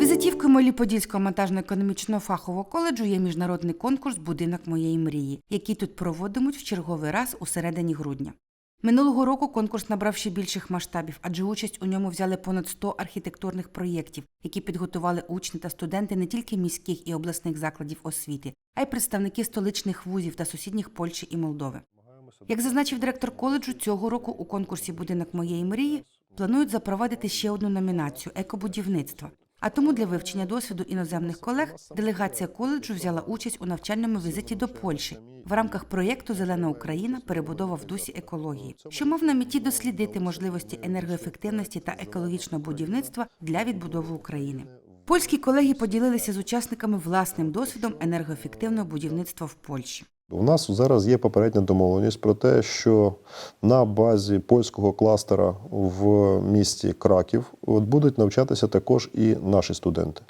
Візитівкою Молі-Подільського монтажно-економічного фахового коледжу є міжнародний конкурс Будинок моєї мрії, який тут проводимуть в черговий раз у середині грудня. Минулого року конкурс набрав ще більших масштабів, адже участь у ньому взяли понад 100 архітектурних проєктів, які підготували учні та студенти не тільки міських і обласних закладів освіти, а й представники столичних вузів та сусідніх Польщі і Молдови. Як зазначив директор коледжу, цього року у конкурсі Будинок моєї мрії планують запровадити ще одну номінацію екобудівництва. А тому для вивчення досвіду іноземних колег делегація коледжу взяла участь у навчальному візиті до Польщі в рамках проєкту Зелена Україна перебудова в дусі екології, що мав на меті дослідити можливості енергоефективності та екологічного будівництва для відбудови України. Польські колеги поділилися з учасниками власним досвідом енергоефективного будівництва в Польщі. У нас зараз є попередня домовленість про те, що на базі польського кластера в місті Краків будуть навчатися також і наші студенти.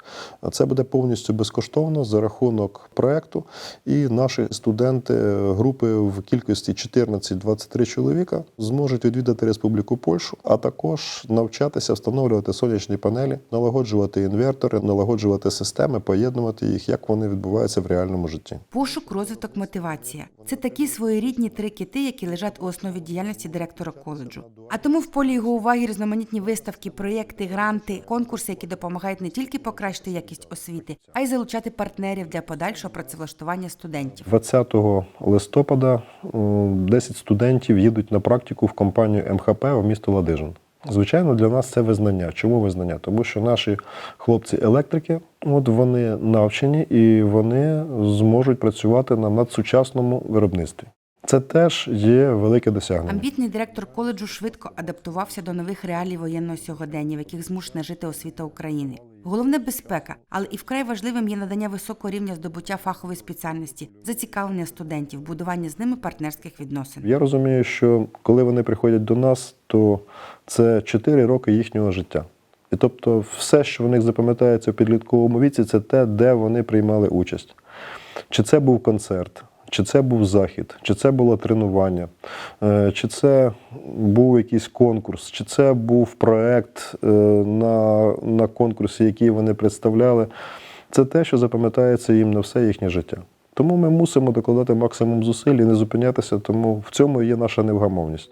Це буде повністю безкоштовно за рахунок проекту. І наші студенти е, групи в кількості 14-23 чоловіка зможуть відвідати Республіку Польщу, а також навчатися встановлювати сонячні панелі, налагоджувати інвертори, налагоджувати системи, поєднувати їх, як вони відбуваються в реальному житті. Пошук, розвиток, мотивація це такі своєрідні три кити, які лежать у основі діяльності директора коледжу. А тому в полі його уваги різноманітні виставки, проєкти, гранти, конкурси, які допомагають не тільки покращити якість освіти, а й залучати партнерів для подальшого працевлаштування студентів. 20 листопада м, 10 студентів їдуть на практику в компанію МХП в місто Ладижин. Звичайно, для нас це визнання. Чому визнання? Тому що наші хлопці-електрики, от вони навчені і вони зможуть працювати на надсучасному виробництві. Це теж є велике досягнення. Амбітний директор коледжу швидко адаптувався до нових реалій воєнного сьогодення, в яких змушена жити освіта України. Головне безпека, але і вкрай важливим є надання високого рівня здобуття фахової спеціальності, зацікавлення студентів, будування з ними партнерських відносин. Я розумію, що коли вони приходять до нас, то це 4 роки їхнього життя. І тобто, все, що в них запам'ятається в підлітковому віці, це те, де вони приймали участь. Чи це був концерт, чи це був захід, чи це було тренування, е, чи це був якийсь конкурс, чи це був проект е, на, на конкурсі, який вони представляли. Це те, що запам'ятається їм на все їхнє життя. Тому ми мусимо докладати максимум зусиль і не зупинятися, тому в цьому є наша невгамовність.